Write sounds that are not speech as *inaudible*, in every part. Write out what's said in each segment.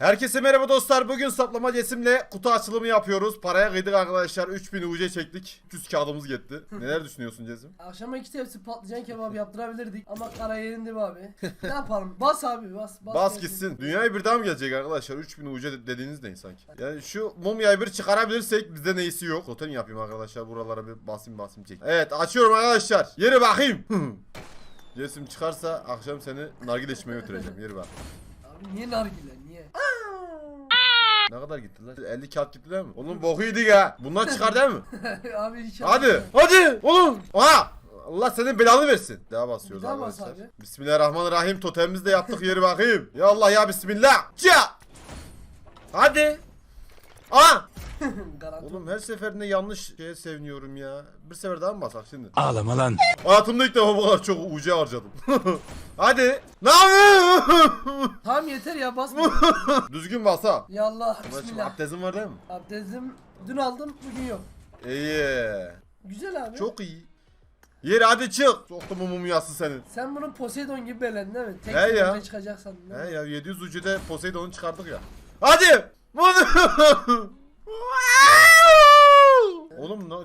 Herkese merhaba dostlar. Bugün saplama cesimle kutu açılımı yapıyoruz. Paraya kıydık arkadaşlar. 3000 UC çektik. 300 kağıdımız gitti. *laughs* Neler düşünüyorsun Cesim? Akşama iki tepsi patlıcan kebabı yaptırabilirdik ama kara yerinde mi abi? ne yapalım? Bas abi bas. Bas, Bas gitsin. Dünyaya bir daha mı gelecek arkadaşlar? 3000 UC de- dediğiniz ne sanki? Yani şu mumyayı bir çıkarabilirsek bizde neyisi yok. Totem yapayım arkadaşlar. Buralara bir basayım basayım çek. Evet açıyorum arkadaşlar. Yeri bakayım. *laughs* Cesim çıkarsa akşam seni nargile içmeye götüreceğim. Yeri bak. Abi niye nargile? Ne kadar gittiler? 50 kağıt gittiler mi? Oğlum boku yedik ha. Bunlar çıkar değil mi? *laughs* abi hiç Hadi. Hadi. Oğlum. Aha. Allah senin belanı versin. Daha basıyoruz Bir daha bas arkadaşlar. abi. Bismillahirrahmanirrahim. Totemimizi de yaptık yeri bakayım. Ya Allah ya Bismillah. Cia. Hadi. Aa. *laughs* Garanti. Oğlum her seferinde yanlış şeye seviniyorum ya. Bir sefer daha mı basak şimdi? Ağlama lan. Hayatımda ilk defa bu kadar çok UC harcadım. *laughs* Hadi. Ne yapıyorsun? *laughs* Tamam yeter ya basma. Düzgün bas ha. ya Allah Ulan şimdi bismillah. abdestin var değil mi? Abdestim dün aldım bugün yok. İyi. Güzel abi. Çok iyi. Yeri hadi çık. Soktum bu mumyası senin. Sen bunun Poseidon gibi belendin değil mi? Tek He ya. ya. çıkacaksan. değil mi? He ya 700 ucuda Poseidon'u çıkardık ya. Hadi! Bunu!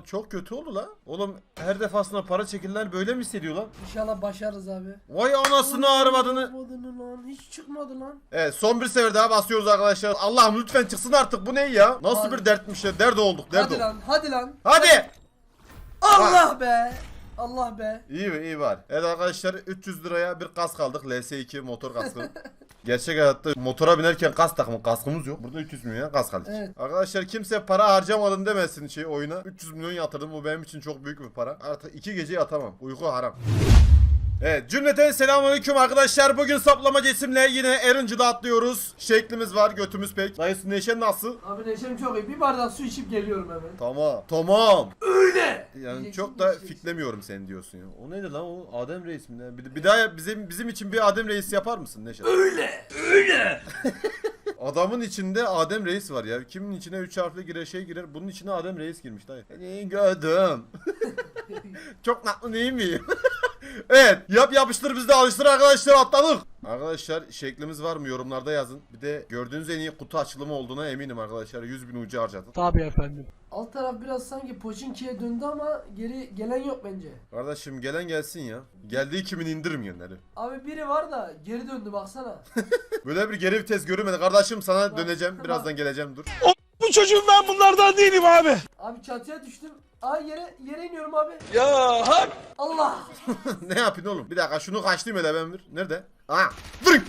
Oğlum çok kötü oldu lan. Oğlum her defasında para çekilenler böyle mi hissediyor lan? İnşallah başarırız abi. Vay anasını ağrımadığını. Çıkmadı lan. Hiç çıkmadı lan. Evet son bir sefer daha basıyoruz arkadaşlar. Allah'ım lütfen çıksın artık bu ne ya? Nasıl Hadi. bir dertmiş ya? Dert olduk dert Hadi olduk. lan hadi lan. Hadi! Allah be. Allah be. İyi mi? İyi var. Evet arkadaşlar 300 liraya bir kask aldık. LS2 motor kaskı. *laughs* Gerçek hayatta motora binerken kask takımı kaskımız yok. Burada 300 milyon kask aldık. Evet. Arkadaşlar kimse para harcamadın demesin şey oyuna. 300 milyon yatırdım bu benim için çok büyük bir para. Artık iki gece yatamam. Uyku haram. Evet cümleten selamünaleyküm arkadaşlar. Bugün saplama cesimle yine Erangel'a atlıyoruz. Şeklimiz var götümüz pek. Dayısı neşen nasıl? Abi neşem çok iyi. Bir bardak su içip geliyorum hemen. Tamam. Tamam. Öyle. Yani Diyeceksin, çok da diyeceksin. fiklemiyorum seni diyorsun ya. O neydi lan o Adem Reis mi ne? Bir, bir daha bizim bizim için bir Adem Reis yapar mısın Neşet? Öyle. Öyle. *laughs* Adamın içinde Adem Reis var ya. Kimin içine üç harfli girer şey girer. Bunun içine Adem Reis girmiş dayı. Seni gördüm. *laughs* çok tatlı değil mi? Evet yap yapıştır biz de alıştır arkadaşlar atladık. Arkadaşlar şeklimiz var mı yorumlarda yazın. Bir de gördüğünüz en iyi kutu açılımı olduğuna eminim arkadaşlar. 100 bin ucu harcadık. Tabii efendim. Alt taraf biraz sanki Pochinki'ye döndü ama geri gelen yok bence. Kardeşim gelen gelsin ya. Geldiği kimin indirmeyenleri. Abi biri var da geri döndü baksana. *laughs* Böyle bir geri vites görünmedi. Kardeşim sana döneceğim. Birazdan geleceğim dur. Bu çocuğum ben bunlardan değilim abi. Abi çatıya düştüm. Aa yere yere iniyorum abi. Ya hak. Allah. *laughs* ne yapıyorsun oğlum? Bir dakika şunu kaçtayım hele ben bir. Nerede? Aa! Drink!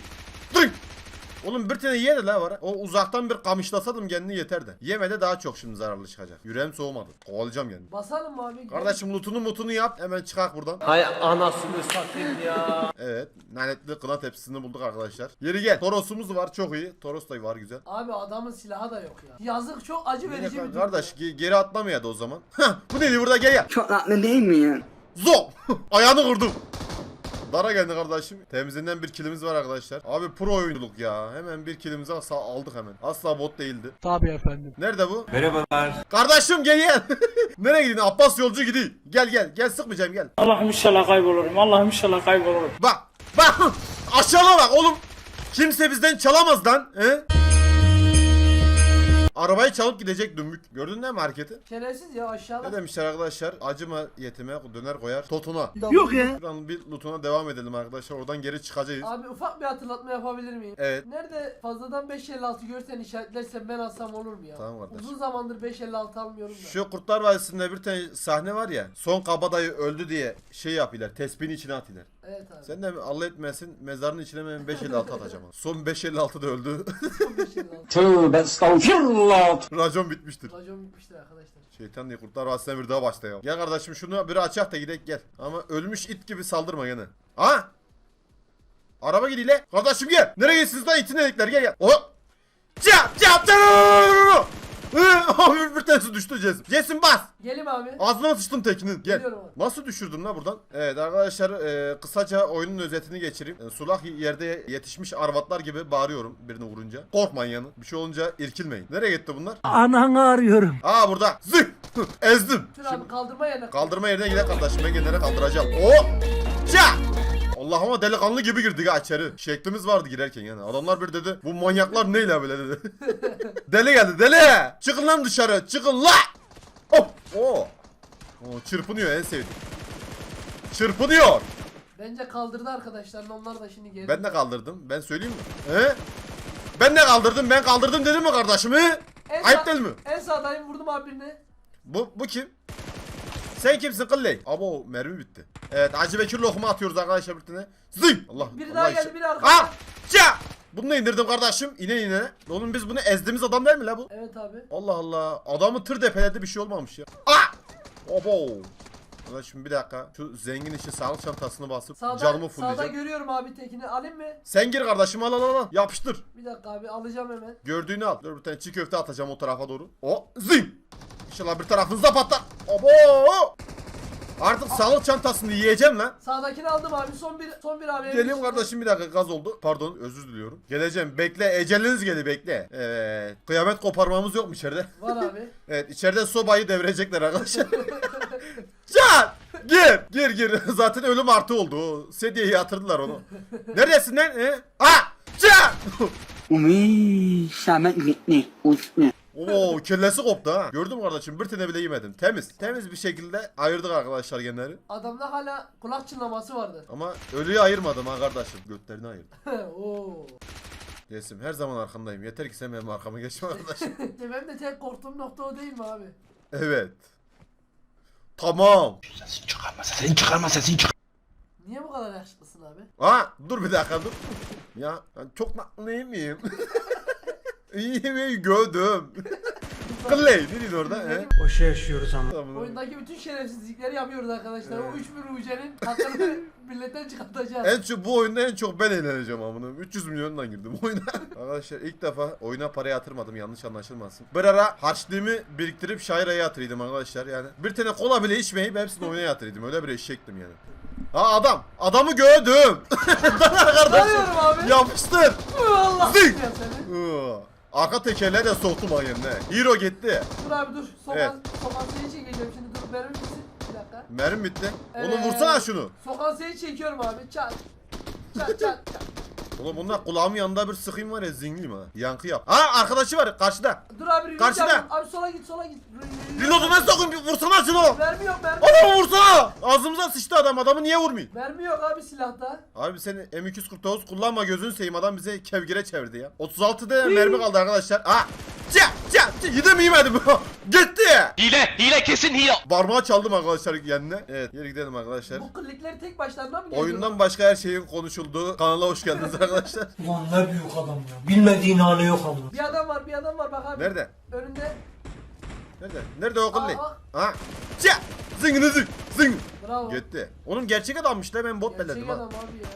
Oğlum bir tane ye de la var. O uzaktan bir kamışlasadım kendini yeter de. Yeme de daha çok şimdi zararlı çıkacak. Yüreğim soğumadı. Kovalayacağım kendini. Basalım mı abi? Kardeşim lootunu mutunu yap. Hemen çıkak buradan. Hay anasını satayım ya. Evet. Lanetli kına tepsisini bulduk arkadaşlar. Yeri gel. Torosumuz var çok iyi. Toros da var güzel. Abi adamın silahı da yok ya. Yazık çok acı Yine verici bir durum. kardeş ge- geri atlamaya da o zaman. Hah, *laughs* bu neydi burada gel gel. Çok tatlı değil mi ya? Zo! *laughs* Ayağını kırdım. Dara geldi kardeşim. Temizinden bir kilimiz var arkadaşlar. Abi pro oyunculuk ya. Hemen bir kilimizi aldık hemen. Asla bot değildi. Tabii efendim. Nerede bu? Merhabalar. Kardeşim gel gel. *laughs* Nereye gidiyorsun? Abbas yolcu gidiyor. Gel gel. Gel sıkmayacağım gel. Allah'ım inşallah kaybolurum. Allah'ım inşallah kaybolurum. Bak. Bak. *laughs* Aşağıma bak oğlum. Kimse bizden çalamaz lan. He? Arabayı çalıp gidecek dümbük. Gördün değil mi hareketi? Şerefsiz ya aşağıda. Ne demişler arkadaşlar? Acıma yetime döner koyar. Totuna. Yok ya. Şuradan bir lootuna devam edelim arkadaşlar. Oradan geri çıkacağız. Abi ufak bir hatırlatma yapabilir miyim? Evet. Nerede fazladan 556 görsen işaretlersen ben alsam olur mu ya? Tamam kardeşim. Uzun zamandır 556 almıyorum da. Şu Kurtlar Vadisi'nde bir tane sahne var ya. Son kabadayı öldü diye şey yapıyorlar. Tespihin içine atıyorlar. Evet abi. Sen de Allah etmesin mezarın içine ben 556 atacağım. Son 556 da öldü. Son 556. Tövbe estağfirullah. Racon bitmiştir. Racon bitmiştir arkadaşlar. Şeytan diye Kurtlar Vadisi'ne bir daha başla ya. Gel kardeşim şunu bir açak da gidelim gel. Ama ölmüş it gibi saldırma gene. Ha? Araba gidiyor le. Kardeşim gel. Nereye gidiyorsunuz lan itin dedikler gel gel. Oh. Cap cap tanesi düştü Cesim. Cesim bas. Gelim abi. Ağzına sıçtım tekinin. Gel. Geliyorum abi. Nasıl düşürdün la buradan? Evet arkadaşlar e, kısaca oyunun özetini geçireyim. E, sulak yerde yetişmiş arvatlar gibi bağırıyorum birini vurunca. Korkmayın yanı. Bir şey olunca irkilmeyin. Nereye gitti bunlar? Ananı arıyorum. Aa burada. Zıh. Ezdim. Şur abi kaldırma yerine. Kaldırma yerine gidelim kardeşim. Ben genlere kaldıracağım. Oh. Ça. Allah'ıma delikanlı gibi girdik ha içeri. Şeklimiz vardı girerken yani. Adamlar bir dedi bu manyaklar neyle böyle dedi. *laughs* deli geldi deli. Çıkın lan dışarı çıkın la. Hop. Oo. Oo, çırpınıyor en sevdiğim. Çırpınıyor. Bence kaldırdı arkadaşlar. Onlar da şimdi geri. Ben de kaldırdım. Ben söyleyeyim mi? He? Ben de kaldırdım. Ben kaldırdım dedim mi kardeşim? He? En Ayıp değil mi? En sağdayım vurdum abi birine. Bu, bu kim? Sen kimsin kılley? Abo mermi bitti. Evet Acı Bekir lokma atıyoruz arkadaşlar bir tane. Zıy! Allah Biri Allah daha işi- geldi biri arkada. Ha! Ça! Bunu da indirdim kardeşim. İne ine. Oğlum biz bunu ezdiğimiz adam değil mi la bu? Evet abi. Allah Allah. Adamı tır depeledi bir şey olmamış ya. Ah! Abo! Arkadaşım bir dakika. Şu zengin işi sağlık çantasını basıp Sağda, canımı sağda görüyorum abi tekini. Alayım mı? Sen gir kardeşim al al al, al. Yapıştır. Bir dakika abi alacağım hemen. Gördüğünü al. Dur bir tane çiğ köfte atacağım o tarafa doğru. O zim. İnşallah bir tarafınızda patlar. Abo. Artık sağlık çantasını yiyeceğim lan. Sağdakini aldım abi. Son bir son bir abi. Geleyim kardeşim bir dakika gaz oldu. Pardon özür diliyorum. Geleceğim bekle eceliniz geldi bekle. Evet. Kıyamet koparmamız yok mu içeride? Var abi. *laughs* Evet içeride sobayı devirecekler arkadaşlar. *laughs* Can! Gir! Gir gir. *laughs* Zaten ölüm artı oldu. Sedyeyi yatırdılar onu. Neredesin lan? He? Ah! Can! Umi sama ini usnya. Oo kellesi koptu ha. Gördün mü kardeşim bir tane bile yemedim. Temiz. Temiz bir şekilde ayırdık arkadaşlar genleri. Adamda hala kulak çınlaması vardı. Ama ölüyü ayırmadım ha kardeşim. Götlerini ayırdım. *laughs* Oo. Yesim her zaman arkandayım. Yeter ki sen benim arkama geçme kardeşim. *laughs* Benim de tek korktuğum nokta o değil mi abi? evet. Tamam. Sesini çıkarma sesini çıkarma sesini çıkarma. Niye bu kadar yakışıklısın abi? Ha dur bir dakika dur. Ya ben çok naklıyım miyim? *laughs* İyi mi gördüm. *laughs* Kılley ne diyorsun orada? He? Boşa yaşıyoruz ama. Oyundaki bütün şerefsizlikleri yapıyoruz arkadaşlar. O 3000 ucenin *laughs* hakkını milletten çıkartacağız. En çok bu oyunda en çok ben eğleneceğim amına. 300 milyondan girdim oyuna. *laughs* Arkadaşlar ilk defa oyuna para yatırmadım yanlış anlaşılmasın. Bir ara harçlığımı biriktirip Şaira'ya yatırıyordum arkadaşlar yani. Bir tane kola bile içmeyip hepsini oyuna yatırıyordum. Öyle bir eşektim yani. Ha adam. Adamı gördüm. Kardeşim. Tanıyorum abi. Yapıştır. Allah Zık. Arka tekerleği de soktum yerine. Hero gitti. Dur abi dur. Sokan, Evet. sokan seni çekeceğim şimdi dur. Benim misin? Bir dakika. Mermi bitti. Oğlum Evet. vursana şunu. Sokan seni çekiyorum abi. Çat. Çat çat çat. Oğlum bunlar kulağımın yanında bir sıkayım var ya zingliyim ha. Yankı yap. Ha arkadaşı var karşıda. Dur abi reload Karşıda. yapıyorum. Abi sola git sola git. Re- Reload'u ben sokayım bir vursana şunu. Mermi yok mermi. Adamı vursana. Ağzımıza sıçtı adam. Adamı niye vurmayın? Mermi yok abi silahta. Abi seni M249 kullanma gözünü seveyim adam bize kevgire çevirdi ya. 36 de mermi kaldı arkadaşlar. Ha. Ça ça ça yedim yemedim. Gitti. Hile hile kesin hile. Parmağı çaldım arkadaşlar kendine. Evet yere gidelim arkadaşlar. Bu klikleri tek başlarına mı geliyor? Oyundan başka her şeyin konuşulduğu kanala hoş geldiniz *laughs* arkadaşlar. Ulan ne büyük adam ya. Bilmediğin hali yok ama. Bir adam var bir adam var bak abi. Nerede? Önünde. Nerede? Nerede o? Aa, Ha? Ça! Zıngını zıng! Zıng! Bravo. Gitti. Oğlum gerçek adammış la ben bot Gerçek belledim ha. adam abi ya.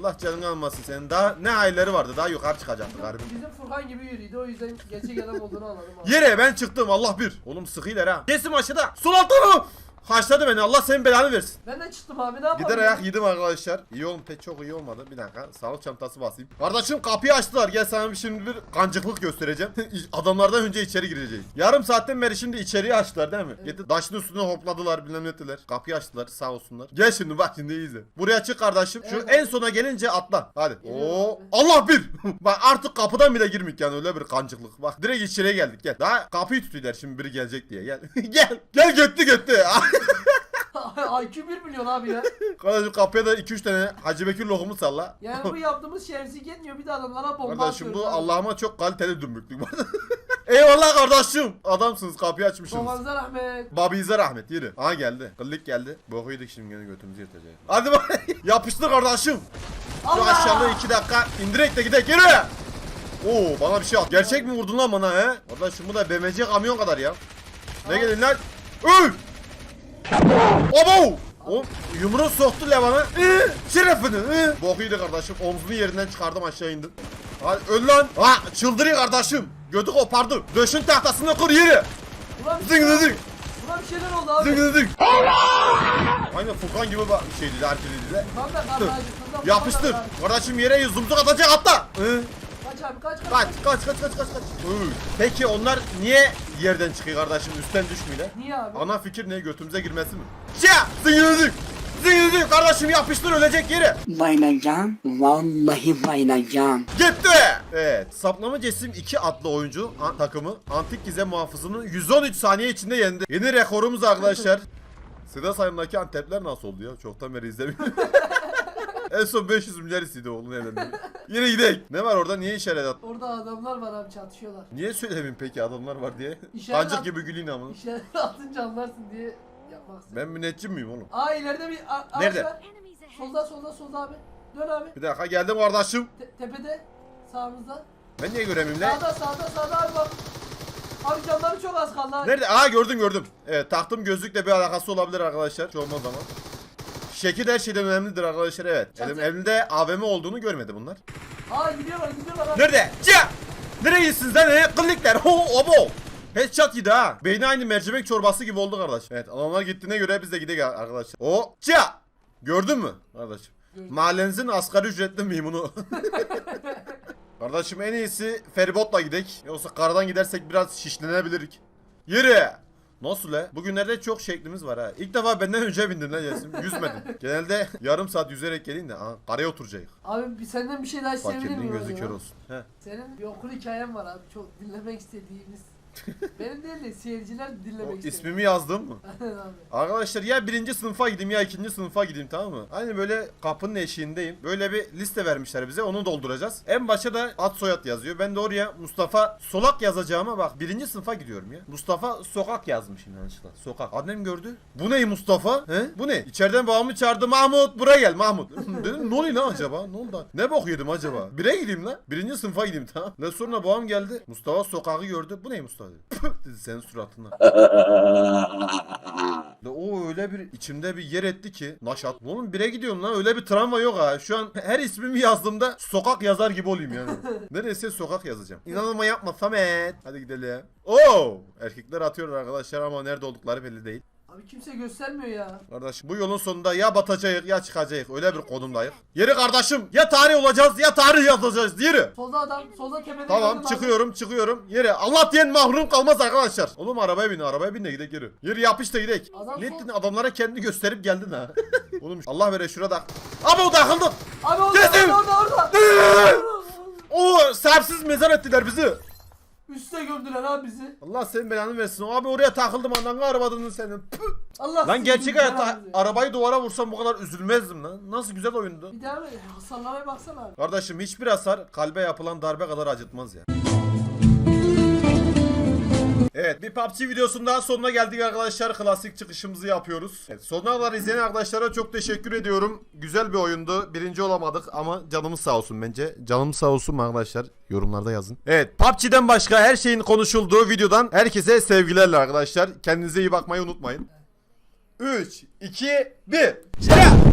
Allah canını almasın senin. Daha ne hayırları vardı daha yukarı çıkacaktı galiba. Bizim Furkan gibi yürüydü o yüzden gerçek adam olduğunu anladım abi. Yere ben çıktım Allah bir. Oğlum sıkıyla ha. Kesim aşağıda. Sol altta mı? Haşladı beni Allah senin belanı versin. Ben de çıktım abi ne yapalım? Gider ayak yedim arkadaşlar. İyi oğlum pek çok iyi olmadı. Bir dakika sağlık çantası basayım. Kardeşim kapıyı açtılar. Gel sana şimdi bir kancıklık göstereceğim. *laughs* Adamlardan önce içeri gireceğiz. Yarım saatten beri şimdi içeriği açtılar değil mi? Gitti taşın üstüne hopladılar bilmem ne ettiler. Kapıyı açtılar sağ olsunlar. Gel şimdi bak şimdi iyi izle. Buraya çık kardeşim. Şu Evet. en sona gelince atla. Hadi. Oo. Allah bir. *laughs* bak artık kapıdan bile girmek yani öyle bir kancıklık. Bak direkt içeriye geldik gel. Daha kapıyı tutuyorlar şimdi biri gelecek diye. Gel. *laughs* gel. Gel götlü götlü. *laughs* IQ 1 milyon abi ya. Kardeşim kapıya da 2-3 tane Hacı Bekir lokumu salla. Yani bu yaptığımız şerefsizlik yetmiyor bir de adamlara bomba Kardeşim atıyoruz. bu abi. Allah'ıma çok kaliteli dümbüklük var. *laughs* Eyvallah kardeşim. Adamsınız kapıyı açmışsınız. Babanıza rahmet. Babize rahmet yürü. Aha geldi. Kıllık geldi. Boku yedik şimdi gene götümüzü yırtacak. Hadi bak. *laughs* Yapıştır kardeşim. Şu Allah! aşağıda 2 dakika indirek de gidek yürü. Oo bana bir şey at. Gerçek mi vurdun lan bana he? Kardeşim bu da BMC kamyon kadar ya. Ne gelin lan? Öl! Abo! O yumruğu soktu Levan'a. Ee, şerefini. Ee. Boku yedi kardeşim. Omzunu yerinden çıkardım aşağı indim. Hadi öl lan. Ha çıldırıyor kardeşim. Götü kopardı. Döşün tahtasını kır yeri. Ulan bir, Zing şeyler, zing. ulan bir şeyler oldu abi. Zing zing zing. Aynen Furkan gibi bir şeydi herkesi de. Tam da karnı acıktığında Yapıştır. Kardeşim yere zumzuk atacak atla. Kaç abi kaç kaç. Kaç kaç kaç kaç kaç kaç. Hı. Peki onlar niye yerden çıkıyor kardeşim üstten düşmüyorlar? Niye abi? Ana fikir ne götümüze girmesi mi? Şia! Zing zing. Zing zing kardeşim yapıştır ölecek yere. Bayılacağım. Vallahi bayılacağım. Gitti. Evet. Saplama Cesim 2 adlı oyuncu an- takımı Antik Gizem muhafızını 113 saniye içinde yendi. Yeni rekorumuz arkadaşlar. Sıda sayımdaki Antepler nasıl oldu ya? Çoktan beri izlemiyorum. *laughs* en son 500 milyar istedi oğlum evlendi. Yine gidelim. Ne var orada? Niye işaret at? Orada adamlar var abi çatışıyorlar. Niye söylemeyeyim peki adamlar var diye? İşaret Kancık at- gibi güleyim ama. İşaret atınca anlarsın diye yapmak istedim. Ben müneccim miyim oğlum? Aa ileride bir a- ağaç Nerede? var. Solda solda solda abi. Dön abi. Bir dakika geldim kardeşim. Te- tepede. Sağımızda. Ben niye göremiyorum lan? Sağda sağda sağda abi bak. Abi canları çok az kaldı. abi. Nerede? Aa gördüm gördüm. Evet taktım gözlükle bir alakası olabilir arkadaşlar. Hiç olmaz ama. Şekil her şeyden önemlidir arkadaşlar evet. Elim, Çatı. elimde AVM olduğunu görmedi bunlar. Aa gidiyorlar gidiyorlar abi. Nerede? Cia! Nereye gittiniz lan? Nereye? Kıllıklar. Ho obo. Headshot yedi ha. Beyni aynı mercimek çorbası gibi oldu kardeş. Evet adamlar gittiğine göre biz de gidelim arkadaşlar. O cia! Gördün mü kardeşim? Gördüm. Mahallenizin asgari ücretli mimunu. *laughs* Kardeşim en iyisi feribotla gidek. Yoksa karadan gidersek biraz şişlenebilirik. Yürü! Nasıl le? Bugünlerde çok şeklimiz var ha. İlk defa benden önce bindim lan Yasin. Yüzmedim. *laughs* Genelde yarım saat yüzerek geleyim de aha, karaya oturacak. Abi bir senden bir şey daha isteyebilir Fakirliğin miyim? gözü acaba? kör olsun. He. Senin bir okul hikayen var abi. Çok dinlemek istediğimiz. Benim değil de seyirciler O dinlemek istiyor. ismimi yazdım mı? *laughs* Aynen abi. Arkadaşlar ya birinci sınıfa gideyim ya ikinci sınıfa gideyim tamam mı? Aynı böyle kapının eşiğindeyim. Böyle bir liste vermişler bize onu dolduracağız. En başa da ad soyad yazıyor. Ben de oraya Mustafa Solak yazacağıma bak birinci sınıfa gidiyorum ya. Mustafa Sokak yazmışım yanlışlıkla. Sokak. Annem gördü. Bu ne Mustafa? He? Bu ne? İçeriden babamı çağırdı. Mahmut buraya gel Mahmut. *laughs* Dedim ne oluyor lan acaba? Ne oldu? Ne bok yedim acaba? Bire gideyim lan. Birinci sınıfa gideyim tamam. Ne sonra babam geldi. Mustafa Sokak'ı gördü. Bu ne Mustafa *laughs* dedi senin suratına. *laughs* Ve o öyle bir içimde bir yer etti ki Naşat. Oğlum bire gidiyorum lan öyle bir travma yok ha. Şu an her ismimi yazdığımda sokak yazar gibi olayım yani. *laughs* Neredeyse sokak yazacağım. İnanılma yapma Samet. Hadi gidelim. Oo! Erkekler atıyor arkadaşlar ama nerede oldukları belli değil. Abi kimse göstermiyor ya. Kardeşim bu yolun sonunda ya batacağız ya çıkacağız. Öyle bir konumdayız. Yeri kardeşim ya tarih olacağız ya tarih yazacağız. Yürü. Solda adam, solda tepede Tamam çıkıyorum çıkıyorum. Yere Allah diyen mahrum kalmaz arkadaşlar. Oğlum arabaya bin arabaya bin de gidek yürü. Yürü yapış da gidek. Adam Ne ettin adamlara kendi gösterip geldin ha. *laughs* Oğlum Allah vere şurada. Abi o takıldı. Abi orada Gezdim. orada orada. orada. O sahipsiz mezar ettiler bizi. Üste gömdüler abi bizi. Allah senin belanı versin. Abi oraya takıldım andan arabadın senin. Püh. Allah Lan sizi gerçek gömdüler hayatta arabayı duvara vursam bu kadar üzülmezdim lan. Nasıl güzel oyundu. Bir daha mı? Hasarlamaya baksana abi. Kardeşim hiçbir hasar kalbe yapılan darbe kadar acıtmaz ya. Bir PUBG videosunun daha sonuna geldik arkadaşlar. Klasik çıkışımızı yapıyoruz. Evet, sonuna kadar izleyen arkadaşlara çok teşekkür ediyorum. Güzel bir oyundu. Birinci olamadık ama canımız sağ olsun bence. Canımız sağ olsun arkadaşlar? Yorumlarda yazın. Evet PUBG'den başka her şeyin konuşulduğu videodan herkese sevgilerle arkadaşlar. Kendinize iyi bakmayı unutmayın. 3, 2, 1. Selam.